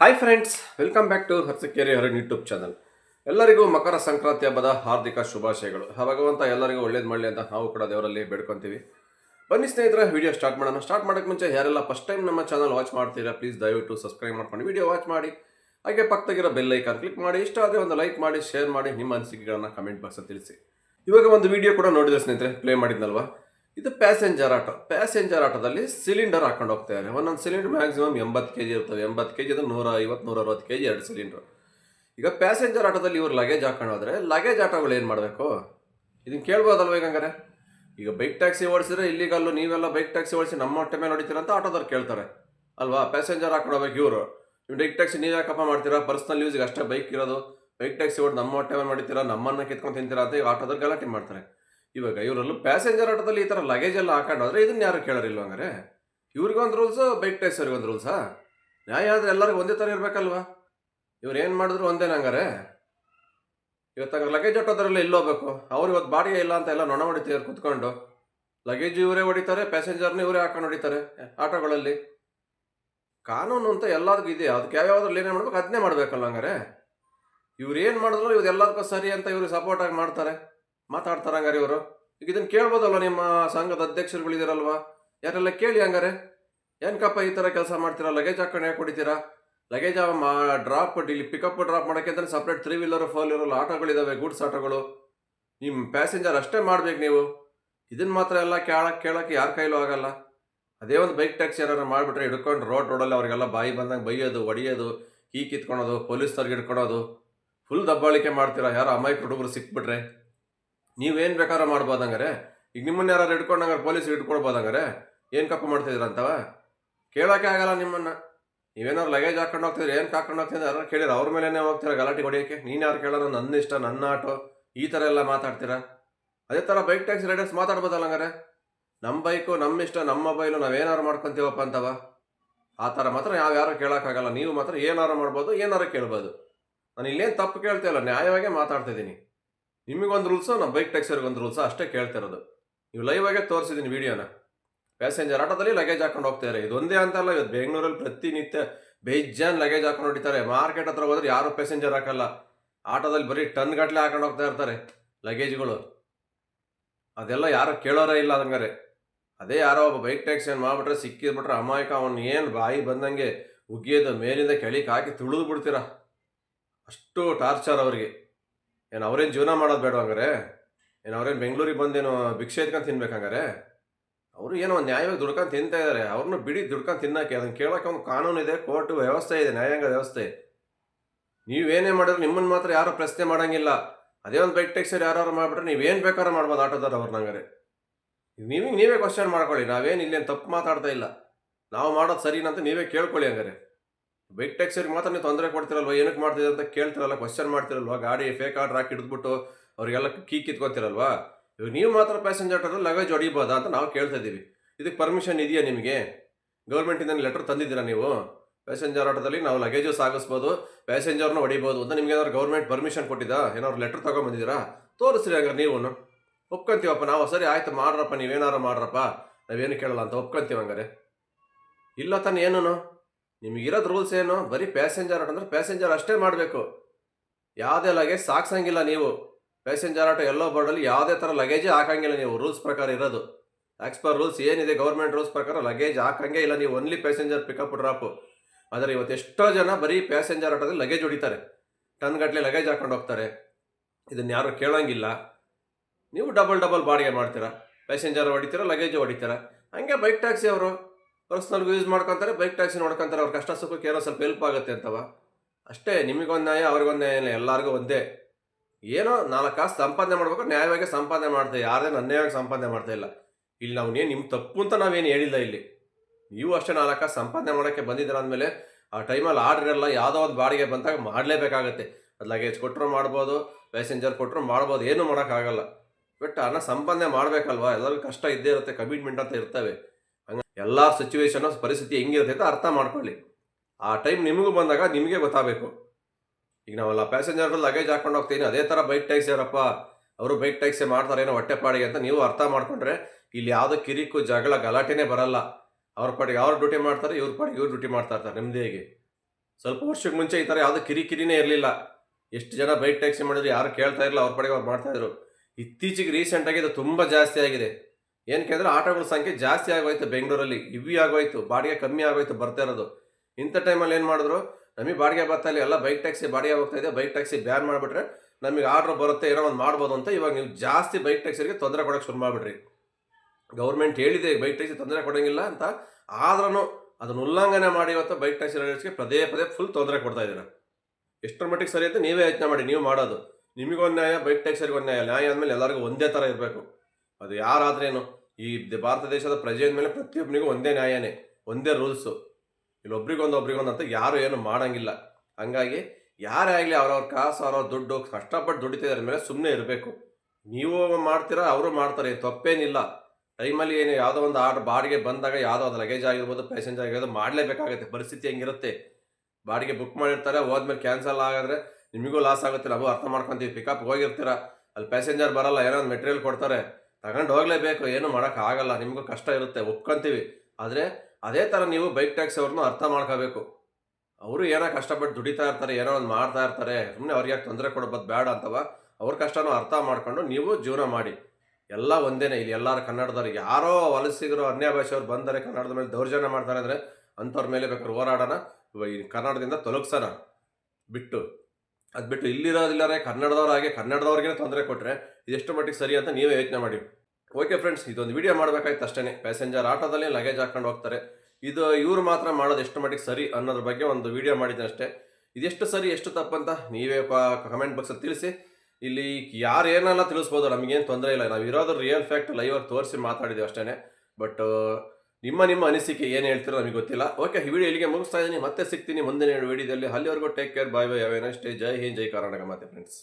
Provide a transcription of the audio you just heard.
Hi friends welcome back to Harsakeri Harad YouTube channel ಎಲ್ಲರಿಗೂ ಮಕರ ಸಂಕ್ರಾಂತಿ ಹಬ್ಬದ ಹಾರ್ದಿಕ ಶುಭಾಶಯಗಳು. ಭಗವಂತ ಎಲ್ಲರಿಗೂ ಒಳ್ಳೇದು ಮಾಡಲಿ ಅಂತ ನಾವು ಕೂಡ ದೇವರಲ್ಲಿ ಬೇಡ್ಕೊತೀವಿ. ಬನ್ನಿ ಸ್ನೇಹಿತರೆ ವಿಡಿಯೋ ಸ್ಟಾರ್ಟ್ ಮಾಡೋಣ. ಸ್ಟಾರ್ಟ್ ಮಾಡೋಕ್ಕೆ ಮುಂಚೆ ಯಾರೆಲ್ಲ ಫಸ್ಟ್ ಟೈಮ್ ನಮ್ಮ ಚಾನಲ್ ವಾಚ್ ಮಾಡ್ತೀರಾ ಪ್ಲೀಸ್ ದಯವಿಟ್ಟು ಸಬ್ಸ್ಕ್ರೈಬ್ ಮಾಡ್ಕೊಂಡು ವಿಡಿಯೋ ವಾಚ್ ಮಾಡಿ. ಹಾಗೆ ಪಕ್ಕದಾಗಿರೋ ಬೆಲ್ ಐಕಾನ್ ಕ್ಲಿಕ್ ಮಾಡಿ ಇಷ್ಟ ಆದರೆ ಒಂದು ಲೈಕ್ ಮಾಡಿ ಶೇರ್ ಮಾಡಿ ನಿಮ್ಮ ಅನಿಸಿಕೆಗಳನ್ನು ಕಮೆಂಟ್ ಬಾಕ್ಸಲ್ಲಿ ತಿಳಿಸಿ. ಇವಾಗ ಒಂದು ವಿಡಿಯೋ ಕೂಡ ನೋಡಿದ್ರೆ ಸ್ನೇಹಿತರೆ ಪ್ಲೇ ಮಾಡಿದ್ನಲ್ವಾ? ಇದು ಪ್ಯಾಸೆಂಜರ್ ಆಟೋ ಪ್ಯಾಸೆಂಜರ್ ಆಟೋದಲ್ಲಿ ಸಿಲಿಂಡರ್ ಹಾಕೊಂಡು ಹೋಗ್ತಾರೆ ಒಂದೊಂದು ಸಿಲಿಂಡರ್ ಮ್ಯಾಕ್ಸಿಮಮ್ ಎಂಬತ್ತು ಕೆ ಜಿ ಇರ್ತವೆ ಎಂಬತ್ತು ಕೆ ಜಿ ಅದು ನೂರ ಐವತ್ತು ನೂರ ಅರವತ್ತು ಕೆ ಜಿ ಎರಡು ಸಿಲಿಂಡ್ರು ಈಗ ಪ್ಯಾಸೆಂಜರ್ ಆಟೋದಲ್ಲಿ ಇವರು ಲಗೇಜ್ ಹಾಕೊಂಡು ಹೋದರೆ ಲಗೇಜ್ ಆಟೋಗಳು ಏನು ಮಾಡಬೇಕು? ಇದನ್ನು ಕೇಳ್ಬೋದಲ್ವ ಈಗ ಹಂಗಾರೆ? ಈಗ ಬೈಕ್ ಟ್ಯಾಕ್ಸಿ ಓಡಿಸಿದ್ರೆ ಇಲ್ಲಿಗಲ್ಲೂ ನೀವೆಲ್ಲ ಬೈಕ್ ಟ್ಯಾಕ್ಸಿ ಓಡಿಸಿ ನಮ್ಮ ಹೊಟ್ಟೆ ಮೇಲೆ ಹೊಡಿತೀರ ಅಂತ ಆಟೋದವ್ರು ಕೇಳ್ತಾರೆ. ಅಲ್ವಾ? ಪ್ಯಾಸೆಂಜರ್ ಹಾಕೊಂಡು ಹೋಗ್ಬೇಕು ಇವರು. ನೀವು ಬೈಕ್ ಟ್ಯಾಕ್ಸಿ ನೀವು ಯಾಕಪ್ಪ ಮಾಡ್ತೀರಾ? ಪರ್ಸ್ನಲ್ ಯೂಸ್ಗೆ ಅಷ್ಟೇ ಬೈಕ್ ಇರೋದು. ಬೈಕ್ ಟ್ಯಾಕ್ಸಿ ಹೊಡೆದು ನಮ್ಮ ಹೊಟ್ಟೆ ಮಾಡ್ತೀರಾ ನಮ್ಮನ್ನ ಕಿತ್ಕೊಂಡು ತಿಂತೀರಾ ಅಂತ ಆಟೋದವ್ರು ಗಲಾಟೆ ಮಾಡ್ತಾರೆ. ಇವಾಗ ಇವರಲ್ಲೂ ಪ್ಯಾಸೆಂಜರ್ ಆಟೋದಲ್ಲಿ ಈ ಥರ ಲಗೇಜ್ ಎಲ್ಲ ಹಾಕೊಂಡು ಹೋದ್ರೆ ಇದನ್ನ ಯಾರು ಕೇಳೋರಿಲ್ವ ಹಂಗಾರೆ? ಇವ್ರಿಗೊಂದು ರೂಲ್ಸು ಬೈಕ್ ಟ್ಯಾಕ್ಸಿ ಒಂದು ರೂಲ್ಸಾ ನ್ಯಾಯ ಆದರೆ ಎಲ್ಲರಿಗೂ ಒಂದೇ ಥರ ಇರಬೇಕಲ್ವಾ? ಇವ್ರು ಏನು ಮಾಡಿದ್ರು ಒಂದೇನ ಹಂಗಾರೆ? ಇವತ್ತು ಲಗೇಜ್ ಆಟೋದ್ರಲ್ಲಿ ಎಲ್ಲಿ ಹೋಗ್ಬೇಕು? ಅವ್ರು ಇವತ್ತು ಬಾಡಿಗೆ ಇಲ್ಲ ಅಂತ ಎಲ್ಲ ನೊಣ ಹೊಡಿತಾರೆ ಕುತ್ಕೊಂಡು. ಲಗೇಜ್ ಇವರೇ ಹೊಡಿತಾರೆ ಪ್ಯಾಸೆಂಜರ್ನ ಇವರೇ ಹಾಕೊಂಡು ಹೊಡಿತಾರೆ, ಆಟೋಗಳಲ್ಲಿ. ಕಾನೂನು ಅಂತ ಎಲ್ಲದಕ್ಕೂ ಇದೆ. ಅದಕ್ಕೆ ಯಾವ್ಯಾವ್ದ್ರಲ್ಲಿ ಏನೇನು ಮಾಡ್ಬೇಕು ಅದನ್ನೇ ಮಾಡಬೇಕಲ್ಲ ಹಂಗಾರೆ. ಇವ್ರು ಏನು ಮಾಡಿದ್ರು ಇವ್ರು ಎಲ್ಲದಕ್ಕೂ ಸರಿ ಅಂತ ಇವರು ಸಪೋರ್ಟ್ ಆಗಿ ಮಾಡ್ತಾರೆ. ಮಾತಾಡ್ತಾರೆ ಹಂಗಾರೆ ಇವರು. ಈಗ ಇದನ್ನು ಕೇಳ್ಬೋದಲ್ಲ ನಿಮ್ಮ ಸಂಘದ ಅಧ್ಯಕ್ಷರುಗಳಿದಿರಲ್ವಾ ಯಾರೆಲ್ಲ ಕೇಳಿ ಹಂಗಾರೆ. ಏನಕ್ಕಪ್ಪ ಈ ಥರ ಕೆಲಸ ಮಾಡ್ತೀರಾ? ಲಗೇಜ್ ಹಾಕೊಂಡು ಯಾಕೆ ಕೊಡಿತೀರಾ ಲಗೇಜ್ ಡ್ರಾಪ್ ಇಲ್ಲಿ ಪಿಕಪ್ ಡ್ರಾಪ್ ಮಾಡೋಕ್ಕೆ ಅಂತಲೇ separate three wheeler four wheeler ಆಟೋಗಳಿದ್ದಾವೆ goods ಆಟೋಗಳು. ನಿಮ್ಮ ಪ್ಯಾಸೆಂಜರ್ ಅಷ್ಟೇ ಮಾಡ್ಬೇಕು ನೀವು. ಇದನ್ನು ಮಾತ್ರ ಎಲ್ಲ ಕೇಳಕ್ಕೆ ಕೇಳೋಕ್ಕೆ ಯಾರ ಕೈಲೂ ಆಗಲ್ಲ. ಅದೇ ಒಂದು ಬೈಕ್ ಟ್ಯಾಕ್ಸಿ ಏನಾರು ಮಾಡಿಬಿಟ್ರೆ ಹಿಡ್ಕೊಂಡು ರೋಡ್ ರೋಡಲ್ಲಿ ಅವರಿಗೆಲ್ಲ ಬಾಯಿ ಬಂದಂಗೆ ಬೈಯೋದು, ಹೊಡಿಯೋದು, ಕೀ ಕಿತ್ಕೊಳೋದು, ಪೊಲೀಸ್ನವ್ರಿಗೆ ಹಿಡ್ಕೊಳೋದು ಫುಲ್ ದಬ್ಬಾಳಿಕೆ ಮಾಡ್ತೀರಾ? ಯಾರೋ ಅಮಾಯಕ ಹುಡುಗರು ಸಿಕ್ಬಿಟ್ರೆ. ನೀವೇನು ಬೇಕಾದ್ರೂ ಮಾಡ್ಬೋದಂಗಾರೆ? ಈಗ ನಿಮ್ಮನ್ನ ಯಾರು ಹಿಡ್ಕೊಂಡಂಗಾರೆ ಪೊಲೀಸ್ ಹಿಡ್ಕೊಳ್ಬೋದಂಗಾರೆ ಏನು ಕಪ್ಪು ಮಾಡ್ತಿದ್ದೀರ ಅಂತವ ಕೇಳೋಕ್ಕೆ ಆಗಲ್ಲ ನಿಮ್ಮನ್ನು. ನೀವೇನಾದ್ರು ಲಗೇಜ್ ಹಾಕೊಂಡು ಹೋಗ್ತಿದ್ರೆ ಏನು ಹಾಕೊಂಡು ಹೋಗ್ತಿದ್ರೆ ಯಾರು ಕೇಳಿರ ಅವ್ರ ಮೇಲೇ ಹೋಗ್ತೀರಾ ಗಲಾಟೆ ಹೊಡಿಯೋಕ್ಕೆ ನೀನು ಯಾರು ಕೇಳೋದು? ನನ್ನ ಇಷ್ಟ, ನನ್ನ ಆಟೋ, ಈ ಥರ ಎಲ್ಲ ಮಾತಾಡ್ತೀರಾ? ಅದೇ ಥರ ಬೈಕ್ ಟ್ಯಾಕ್ಸಿ ರೈಡರ್ಸ್ ಮಾತಾಡ್ಬೋದಲ್ಲ ಹಂಗಾರೆ? ನಮ್ಮ ಬೈಕು ನಮ್ಮ ಇಷ್ಟ, ನಮ್ಮ ಮೊಬೈಲು ನಾವೇನಾರು ಮಾಡ್ಕೊತೀವಪ್ಪ ಅಂತವ? ಆ ಥರ ಮಾತ್ರ ನಾವು ಯಾರು ಕೇಳೋಕ್ಕಾಗಲ್ಲ. ನೀವು ಮಾತ್ರ ಏನಾರು ಮಾಡ್ಬೋದು, ಏನಾರು ಕೇಳ್ಬೋದು. ನಾನು ಇಲ್ಲೇನು ತಪ್ಪು ಕೇಳ್ತಿಲ್ಲ ನ್ಯಾಯವಾಗೇ ಮಾತಾಡ್ತಾ ಇದ್ದೀನಿ ನಿಮಗೊಂದು ರೂಲ್ಸು ನಮ್ಮ ಬೈಕ್ ಟ್ಯಾಕ್ಸಿಯವ್ರಿಗೊಂದು ರೂಲ್ಸು ಅಷ್ಟೇ ಕೇಳ್ತಿರೋದು ನೀವು ಆಗೇ ತೋರಿಸಿದ್ದೀನಿ ವೀಡಿಯೋನ. ಪ್ಯಾಸೆಂಜರ್ ಆಟೋದಲ್ಲಿ ಲಗೇಜ್ ಹಾಕೊಂಡು ಹೋಗ್ತಾರೆ ಇದೊಂದೇ ಅಂತಲ್ಲ ಇವತ್ತು ಬೆಂಗಳೂರಲ್ಲಿ ಪ್ರತಿನಿತ್ಯ ಬೇಜಾನ್ ಲಗೇಜ್ ಹಾಕೊಂಡು ಹೊಡಿತಾರೆ. ಮಾರ್ಕೆಟ್ ಹತ್ರ ಹೋದ್ರೆ ಯಾರು ಪ್ಯಾಸೆಂಜರ್ ಹಾಕಲ್ಲ. ಆಟೋದಲ್ಲಿ ಬರೀ ಟನ್ ಗಟ್ಟಲೆ ಹಾಕೊಂಡು ಹೋಗ್ತಾ ಇರ್ತಾರೆ ಲಗೇಜ್ಗಳು ಅದೆಲ್ಲ ಯಾರು ಕೇಳೋರೇ ಇಲ್ಲ ಹಂಗಾರೆ. ಅದೇ ಯಾರೋ ಒಬ್ಬ ಬೈಕ್ ಟ್ಯಾಕ್ಸಿ ಏನು ಮಾಡಿಬಿಟ್ರೆ ಸಿಕ್ಕಿದ್ಬಿಟ್ರೆ ಅಮಾಯಕ, ಅವನು ಏನು ಬಾಯಿ ಬಂದಂಗೆ ಉಗಿಯೋದು ಮೇಲಿಂದ ಕೆಳಿಗೆ ಹಾಕಿ ತುಳಿದು ಬಿಡ್ತೀರಾ? ಅಷ್ಟು ಟಾರ್ಚರ್ ಅವ್ರಿಗೆ. ಏನು ಅವ್ರೇನು ಜೀವನ ಮಾಡೋದು ಬೇಡ ಹಂಗಾರೆ? ಏನು ಅವ್ರೇನು ಬೆಂಗಳೂರಿಗೆ ಬಂದೇನು ಭಿಕ್ಷೆ ಎತ್ಕೊಂಡು ತಿನ್ಬೇಕಂಗಾರೆ ಅವರು ಏನೋ ಒಂದು ನ್ಯಾಯವಾಗಿ ದುಡ್ಕೊಂಡು ತಿಂತಾ ಇದ್ದಾರೆ ಅವ್ರನ್ನ ಬಿಡಿ ದುಡ್ಕೊಂಡು ತಿನ್ನಕ್ಕೆ ಅದನ್ನು ಕೇಳೋಕೆ ಒಂದು ಕಾನೂನು ಇದೆ, ಕೋರ್ಟು ವ್ಯವಸ್ಥೆ ಇದೆ, ನ್ಯಾಯಾಂಗ ವ್ಯವಸ್ಥೆ. ನೀವೇನೇ ಮಾಡಿದ್ರು ನಿಮ್ಮನ್ನು ಮಾತ್ರ ಯಾರು ಪ್ರಶ್ನೆ ಮಾಡೋಂಗಿಲ್ಲ. ಅದೇ ಒಂದು ಬೈಕ್ ಟ್ಯಾಕ್ಸಿ ಯಾರು ಮಾಡಿಬಿಟ್ರೆ ನೀವೇನು ಬೇಕಾದ್ರೂ ಮಾಡ್ಬೋದು ಆಟೋದವ್ರು ಅವ್ರನ್ನ ಹಂಗಾರೆ. ನೀವೇ ನೀವೇ ಕ್ವಶನ್ ಮಾಡ್ಕೊಳ್ಳಿ. ನಾವೇನು ಇಲ್ಲೇನು ತಪ್ಪು ಮಾತಾಡ್ತಾ ಇಲ್ಲ. ನಾವು ಮಾಡೋದು ಸರಿನಂತ ನೀವೇ ಕೇಳ್ಕೊಳ್ಳಿ ಹಂಗಾರೆ. ಬೈಕ್ ಟ್ಯಾಕ್ಸಿಯವ್ರಿಗೆ ಮಾತ್ರ ನೀವು ತೊಂದರೆ ಕೊಡ್ತಿರಲ್ವ? ಏನಕ್ಕೆ ಮಾಡ್ತಿದ್ದೀರ ಅಂತ ಕೇಳ್ತಿರಲ್ಲ ಕ್ವಶನ್ ಮಾಡ್ತಿರಲ್ವ? ಗಾಡಿ ಫೇಕ್ ಆರ್ಡ್ರ್ ಹಾಕಿ ಹಿಡಿದ್ಬಿಟ್ಟು ಅವರಿಗೆಲ್ಲ ಕೀ ಕಿತ್ಕೊತಿರಲ್ವಾ? ಇವಾಗ ನೀವು ಮಾತ್ರ ಪ್ಯಾಸೆಂಜರ್ ಆಟೋದಲ್ಲಿ ಲಗೇಜ್ ಹೊಡಿಬೋದಾ ಅಂತ ನಾವು ಕೇಳ್ತಾ ಇದ್ದೀವಿ ಇದಕ್ಕೆ ಪರ್ಮಿಷನ್ ಇದೆಯಾ ನಿಮಗೆ? ಗೌರ್ಮೆಂಟಿಂದ ಲೆಟರ್ ತಂದಿದ್ದೀರಾ ನೀವು? ಪ್ಯಾಸೆಂಜರ್ ಆಟೋದಲ್ಲಿ ನಾವು ಲಗೇಜು ಸಾಗಿಸ್ಬೋದು ಪ್ಯಾಸೆಂಜರ್ನ ಹೊಡಿಬೋದು ಅಂತ ನಿಮ್ಗೆ ಏನಾದ್ರು ಗೌರ್ಮೆಂಟ್ ಪರ್ಮಿಷನ್ ಕೊಟ್ಟಿದ್ದಾ ಏನಾದ್ರು ಲೆಟರ್ ತೊಗೊಂಬಂದಿದ್ದೀರಾ ತೋರಿಸ್ರಿ ಹಂಗಾರೆ ನೀವು ಒಪ್ಕೊಂತೀವಪ್ಪ, ನಾವು ಸರಿ ಆಯ್ತು, ಮಾಡ್ರಪ್ಪ ನೀವೇನಾರು ಮಾಡ್ರಪ್ಪ. ನಾವೇನು ಕೇಳಲ್ಲ ಅಂತ ಒಪ್ಕೊಂತೀವಿ ಹಂಗಾರೆ. ಇಲ್ಲ ತಾನೆ ಏನೂ ನಿಮಗಿರೋದು ರೂಲ್ಸ್ ಏನು? ಬರೀ ಪ್ಯಾಸೆಂಜರ್ ಆಟೋ ಅಂದ್ರೆ ಪ್ಯಾಸೆಂಜರ್ ಅಷ್ಟೇ ಮಾಡಬೇಕು. ಯಾವುದೇ ಲಗೇಜ್ ಸಾಕ್ಸಂಗಿಲ್ಲ ನೀವು. ಪ್ಯಾಸೆಂಜರ್ ಆಟೋ ಎಲ್ಲೋ ಬೋರ್ಡಲ್ಲಿ ಯಾವುದೇ ಥರ ಲಗೇಜೇ ಹಾಕಂಗಿಲ್ಲ ನೀವು. ರೂಲ್ಸ್ ಪ್ರಕಾರ ಇರೋದು. ಆ್ಯಕ್ಸ್ ಪರ್ ರೂಲ್ಸ್ ಏನಿದೆ ಗೌರ್ಮೆಂಟ್ ರೂಲ್ಸ್ ಪ್ರಕಾರ ಲಗೇಜ್ ಹಾಕಂಗೆ ಇಲ್ಲ ನೀವು. ಓನ್ಲಿ ಪ್ಯಾಸೆಂಜರ್ ಪಿಕಪ್ ಡ್ರಾಪು ಆದರೆ ಇವತ್ತು ಎಷ್ಟೋ ಜನ ಬರೀ ಪ್ಯಾಸೆಂಜರ್ ಆಟೋದಲ್ಲಿ ಲಗೇಜ್ ಹೊಡಿತಾರೆ. ಟನ್ಗಟ್ಟಲೆ ಲಗೇಜ್ ಹಾಕೊಂಡು ಹೋಗ್ತಾರೆ. ಇದನ್ನು ಯಾರು ಕೇಳೋಂಗಿಲ್ಲ. ನೀವು ಡಬಲ್ ಡಬಲ್ ಬಾಡಿಗೆ ಮಾಡ್ತೀರಾ. ಪ್ಯಾಸೆಂಜರ್ ಹೊಡಿತೀರಾ ಲಗೇಜ್ ಹೊಡಿತೀರಾ. ಹಂಗೆ ಬೈಕ್ ಟ್ಯಾಕ್ಸಿ ಅವರು ಪರ್ಸ್ನಲ್ಗೂ ಯೂಸ್ ಮಾಡ್ಕೊತಾರೆ ಬೈಕ್ ಟ್ಯಾಕ್ಸಿ ನೋಡ್ಕೊಂತಾರೆ. ಅವ್ರ ಕಷ್ಟ ಸುಖಕ್ಕೆ ಏನೋ ಸ್ವಲ್ಪ ಹೆಲ್ಪ್ ಆಗುತ್ತೆ ಅಂತವ. ಅಷ್ಟೇ, ನಿಮಗೊಂದು ನ್ಯಾಯ, ಅವ್ರಿಗೊಂದು ನ್ಯಾಯ ಇಲ್ಲ. ಎಲ್ಲರಿಗೂ ಒಂದೇ. ಏನೋ ನಾಲ್ಕು ಕಾಸು ಸಂಪಾದನೆ ಮಾಡ್ಬೇಕು, ನ್ಯಾಯವಾಗಿ ಸಂಪಾದನೆ ಮಾಡ್ತೇವೆ ಯಾರದೇ ಅನ್ಯಾಯವಾಗಿ ಸಂಪಾದನೆ ಮಾಡ್ತಾ ಇಲ್ಲ. ಇಲ್ಲಿ ನಾವು ಏನು ನಿಮ್ಮ ತಪ್ಪು ಅಂತ ನಾವೇನು ಹೇಳಿಲ್ಲ ಇಲ್ಲಿ. ನೀವು ಅಷ್ಟೇ ನಾಲ್ಕು ಕಾಸು ಸಂಪಾದನೆ ಮಾಡೋಕ್ಕೆ ಬಂದಿದ್ದೀರ ಅಂದಮೇಲೆ ಆ ಟೈಮಲ್ಲಿ ಆರ್ಡರ್ ಎಲ್ಲ ಯಾವುದೋ ಒಂದು ಬಾಡಿಗೆ ಬಂದಾಗ ಮಾಡಲೇಬೇಕಾಗತ್ತೆ. ಅದು ಲಗೇಜ್ ಕೊಟ್ಟರು ಮಾಡ್ಬೋದು ಪ್ಯಾಸೆಂಜರ್ ಕೊಟ್ಟರು ಮಾಡ್ಬೋದು, ಏನೂ ಮಾಡೋಕ್ಕಾಗಲ್ಲ. ಬಟ್ ಅನ್ನ ಸಂಪಾದನೆ ಮಾಡಬೇಕಲ್ವಾ? ಎಲ್ಲರಿಗೂ ಕಷ್ಟ ಇದ್ದೇ ಇರುತ್ತೆ ಕಮಿಟ್ಮೆಂಟ್ ಅಂತ ಇರ್ತವೆ. ಹಂಗ ಎಲ್ಲ ಸಿಚುವೇಶನ್ ಪರಿಸ್ಥಿತಿ ಹೆಂಗಿರುತ್ತೆ ಅಂತ ಅರ್ಥ ಮಾಡ್ಕೊಳ್ಳಿ. ಆ ಟೈಮ್ ನಿಮಗೂ ಬಂದಾಗ ನಿಮಗೆ ಗೊತ್ತಾಗಬೇಕು. ಈಗ ನಾವೆಲ್ಲ ಪ್ಯಾಸೆಂಜರ್ ಲಗೇಜ್ ಹಾಕೊಂಡು ಹೋಗ್ತೀನಿ, ಅದೇ ಥರ ಬೈಕ್ ಟ್ಯಾಕ್ಸಿ ಅವರಪ್ಪ ಅವರು ಬೈಕ್ ಟ್ಯಾಕ್ಸಿ ಮಾಡ್ತಾರೇನೋ ಹೊಟ್ಟೆಪಾಡಿಗೆ ಅಂತ ನೀವು ಅರ್ಥ ಮಾಡ್ಕೊಂಡ್ರೆ ಇಲ್ಲಿ ಯಾವುದೋ ಕಿರಿಕು, ಜಗಳ, ಗಲಾಟೆನೇ ಬರಲ್ಲ. ಅವ್ರ ಪಾಡಿಗೆ ಅವ್ರು ಡ್ಯೂಟಿ ಮಾಡ್ತಾರೆ, ಇವ್ರ ಪಾಡಿಗೆ ಇವ್ರು ಡ್ಯೂಟಿ ಮಾಡ್ತಾ ಇರ್ತಾರೆ ನೆಮ್ಮದಿಯಾಗಿ ಸ್ವಲ್ಪ ವರ್ಷಕ್ಕೆ ಮುಂಚೆ ಈ ಥರ ಯಾವುದೋ ಕಿರಿಕಿರಿನೇ ಇರಲಿಲ್ಲ. ಎಷ್ಟು ಜನ ಬೈಕ್ ಟ್ಯಾಕ್ಸಿ ಮಾಡಿದ್ರು ಯಾರು ಕೇಳ್ತಾ ಇರಲಿಲ್ಲ, ಅವ್ರ ಪಾಡಿಗೆ ಅವ್ರು ಮಾಡ್ತಾ ಇದ್ರು. ಇತ್ತೀಚೆಗೆ ರೀಸೆಂಟಾಗಿ ಇದು ತುಂಬ ಜಾಸ್ತಿ ಆಗಿದೆ. ಏನಕ್ಕೆ ಆಟೋಗಳ ಸಂಖ್ಯೆ ಜಾಸ್ತಿ ಆಗೋಯ್ತು ಬೆಂಗಳೂರಲ್ಲಿ ಇವಿ ಆಗೋಯ್ತು, ಬಾಡಿಗೆ ಕಮ್ಮಿ ಆಗೋಯ್ತು ಬರ್ತಾ ಇರೋದು. ಇಂಥ ಟೈಮಲ್ಲಿ ಏನು ಮಾಡಿದ್ರು? ನಮಗೆ ಬಾಡಿಗೆ ಬರ್ತಾ ಇಲ್ಲ, ಎಲ್ಲ ಬೈಕ್ ಟ್ಯಾಕ್ಸಿ ಬಾಡಿಗೆ ಹೋಗ್ತಾ ಇದೆ ಬೈಕ್ ಟ್ಯಾಕ್ಸಿ ಬ್ಯಾನ್ ಮಾಡಿಬಿಟ್ರೆ ನಮಗೆ ಆರ್ಡ್ರ್ ಬರುತ್ತೆ, ಏನೋ ಒಂದು ಮಾಡ್ಬೋದು ಅಂತ ಇವಾಗ ನೀವು ಜಾಸ್ತಿ ಬೈಕ್ ಟ್ಯಾಕ್ಸಿಗೆ ತೊಂದರೆ ಕೊಡೋಕೆ ಶುರು ಮಾಡಿಬಿಡ್ರಿ ಗೌರ್ಮೆಂಟ್ ಹೇಳಿದೆ ಬೈಕ್ ಟ್ಯಾಕ್ಸಿ ತೊಂದರೆ ಕೊಡೋಂಗಿಲ್ಲ ಅಂತ ಆದ್ರೂ ಅದನ್ನು ಉಲ್ಲಂಘನೆ ಮಾಡಿ ಇವತ್ತು ಬೈಕ್ ಟ್ಯಾಕ್ಸಿ ರೈಡರ್ಸ್ಗೆ ಪದೇ ಪದೇ ಫುಲ್ ತೊಂದರೆ ಕೊಡ್ತಾ ಇದ್ದೀರಾ. ಎಷ್ಟರ ಮಟ್ಟಿಗೆ ಸರಿ ಅಂತ ನೀವೇ ಯೋಚನೆ ಮಾಡಿ, ನೀವು ಮಾಡೋದು. ನಿಮಗೊಂದು ನ್ಯಾಯ, ಬೈಕ್ ಟ್ಯಾಕ್ಸಿಗೆ ಒಂದು ನ್ಯಾಯ ನ್ಯಾಯ ಅಂದಮೇಲೆ ಎಲ್ಲರಿಗೂ ಒಂದೇ ಥರ ಇರಬೇಕು. ಅದು ಯಾರಾದ್ರೇನು, ಈ ಭಾರತ ದೇಶದ ಪ್ರಜೆ ಅಂದಮೇಲೆ ಪ್ರತಿಯೊಬ್ಬನಿಗೂ ಒಂದೇ ನ್ಯಾಯನೇ, ಒಂದೇ ರೂಲ್ಸು ಇಲ್ಲೊಬ್ರಿಗೊಂದು ಒಬ್ರಿಗೊಂದು ಅಂತ ಯಾರು ಏನು ಮಾಡೋಂಗಿಲ್ಲ. ಹಂಗಾಗಿ ಯಾರೇ ಆಗಲಿ ಅವ್ರವ್ರ ಕಾಸು, ಅವ್ರವ್ರ ದುಡ್ಡು, ಕಷ್ಟಪಟ್ಟು ದುಡಿತಿದ್ದಾರೆ ಮೇಲೆ ಸುಮ್ಮನೆ ಇರಬೇಕು. ನೀವು ಮಾಡ್ತೀರಾ, ಅವರು ಮಾಡ್ತಾರೆ, ತಪ್ಪೇನಿಲ್ಲ. ಟೈಮಲ್ಲಿ ಏನು ಯಾವುದೋ ಒಂದು ಆಟ ಬಾಡಿಗೆ ಬಂದಾಗ ಯಾವುದೋ ಅದು ಲಗೇಜ್ ಆಗಿರ್ಬೋದು ಪ್ಯಾಸೆಂಜರ್ ಆಗಿರ್ಬೋದು, ಮಾಡಲೇಬೇಕಾಗುತ್ತೆ. ಪರಿಸ್ಥಿತಿ ಹೆಂಗಿರುತ್ತೆ? ಬಾಡಿಗೆ ಬುಕ್ ಮಾಡಿರ್ತಾರೆ, ಹೋದ್ಮೇಲೆ ಕ್ಯಾನ್ಸಲ್ ಆಗಿದ್ರೆ ನಿಮಗೂ ಲಾಸ್ ಆಗುತ್ತೆ, ನಾವು ಅರ್ಥ ಮಾಡ್ಕೊತೀವಿ. ಪಿಕಪ್ ಹೋಗಿರ್ತೀರ, ಅಲ್ಲಿ ಪ್ಯಾಸೆಂಜರ್ ಬರಲ್ಲ, ಏನೋ ಒಂದು ಮೆಟೀರಿಯಲ್ ಕೊಡ್ತಾರೆ. ತಗೊಂಡು ಹೋಗಲೇಬೇಕು, ಏನು ಮಾಡೋಕ್ಕಾಗಲ್ಲ ನಿಮಗೂ ಕಷ್ಟ ಇರುತ್ತೆ, ಒಪ್ಕೊಂತೀವಿ. ಆದರೆ ಅದೇ ಥರ ನೀವು ಬೈಕ್ ಟ್ಯಾಕ್ಸಿ ಅವ್ರನ್ನೂ ಅರ್ಥ ಮಾಡ್ಕೋಬೇಕು. ಅವರು ಏನೋ ಕಷ್ಟಪಟ್ಟು ದುಡಿತಾ ಇರ್ತಾರೆ, ಏನೋ ಒಂದು ಮಾಡ್ತಾ ಇರ್ತಾರೆ ಸುಮ್ಮನೆ ಅವ್ರಿಗೆ ತೊಂದರೆ ಕೊಡೋದು ಬೇಡ ಅಂತವ, ಅವ್ರ ಕಷ್ಟನೂ ಅರ್ಥ ಮಾಡ್ಕೊಂಡು ನೀವು ಜೀವನ ಮಾಡಿ. ಎಲ್ಲ ಒಂದೇನೆ, ಇಲ್ಲಿ ಎಲ್ಲರೂ ಕನ್ನಡದವ್ರು, ಯಾರೋ ವಲಸಿಗರು, ಅನ್ಯ ಭಾಷೆಯವ್ರು ಬಂದರೆ ಕನ್ನಡದ ಮೇಲೆ ದೌರ್ಜನ್ಯ ಮಾಡ್ತಾರೆ ಅಂದರೆ ಅಂಥವ್ರ ಮೇಲೆ ಬೇಕಾದ್ರೆ ಹೋರಾಡೋಣ ಈ ಕನ್ನಡದಿಂದ ತೊಲಗ್ಸೋಣ. ಬಿಟ್ಟು. ಅದು ಬಿಟ್ಟು ಇಲ್ಲಿರೋದಿಲ್ಲರೆ ಕನ್ನಡದವ್ರಾಗೆ ಕನ್ನಡದವ್ರಿಗೆ ತೊಂದರೆ ಕೊಟ್ಟರೆ ಇದೆಷ್ಟು ಮಟ್ಟಿಗೆ ಸರಿ ಅಂತ ನೀವೇ ಯೋಚನೆ ಮಾಡಿ. ಓಕೆ ಫ್ರೆಂಡ್ಸ್ ಇದೊಂದು ವಿಡಿಯೋ ಮಾಡಬೇಕಾಯ್ತು ಅಷ್ಟೇ ಪ್ಯಾಸೆಂಜರ್ ಆಟೋದಲ್ಲಿ ಲಗೇಜ್ ಹಾಕೊಂಡು ಹೋಗ್ತಾರೆ. ಇದು ಇವ್ರು ಮಾತ್ರ ಮಾಡೋದು ಎಷ್ಟು ಮಟ್ಟಿಗೆ ಸರಿ ಅನ್ನೋದ್ರ ಬಗ್ಗೆ ಒಂದು ವಿಡಿಯೋ ಮಾಡಿದ್ದೆ ಅಷ್ಟೇ. ಇದೆಷ್ಟು ಸರಿ, ಎಷ್ಟು ತಪ್ಪಂತ ನೀವೇ ಕಮೆಂಟ್ ಬಾಕ್ಸಲ್ಲಿ ತಿಳಿಸಿ. ಇಲ್ಲಿ ಯಾರು ಏನೆಲ್ಲ ತಿಳಿಸ್ಬೋದು ನಮಗೇನು ತೊಂದರೆ ಇಲ್ಲ. ನಾವು ಇರೋದು ರಿಯಲ್ ಫ್ಯಾಕ್ಟ್ ಲೈವ್ ಆಗಿ ತೋರಿಸಿ ಮಾತಾಡಿದ್ದೀವಿ ಅಷ್ಟೇ ಬಟ್ ನಿಮ್ಮ ನಿಮ್ಮ ಅನಿಸಿಕೆ ಏನು ಹೇಳ್ತೀರೋ ನಮಗೆ ಗೊತ್ತಿಲ್ಲ. ಓಕೆ ಈ ವಿಡಿಯೋ ಇಲ್ಲಿಗೆ ಮುಗಿಸ್ತಾ ಇದ್ದೀನಿ. ಮತ್ತೆ ಸಿಗ್ತೀನಿ ಮುಂದಿನ ವಿಡಿಯೋದಲ್ಲಿ ಅಲ್ಲಿವರೆಗೂ take care bye bye away stay ಜೈ ಹಿಂದ್, ಜೈ ಕರ್ನಾಟಕ. ಮಾತೆ ಫ್ರೆಂಡ್ಸ್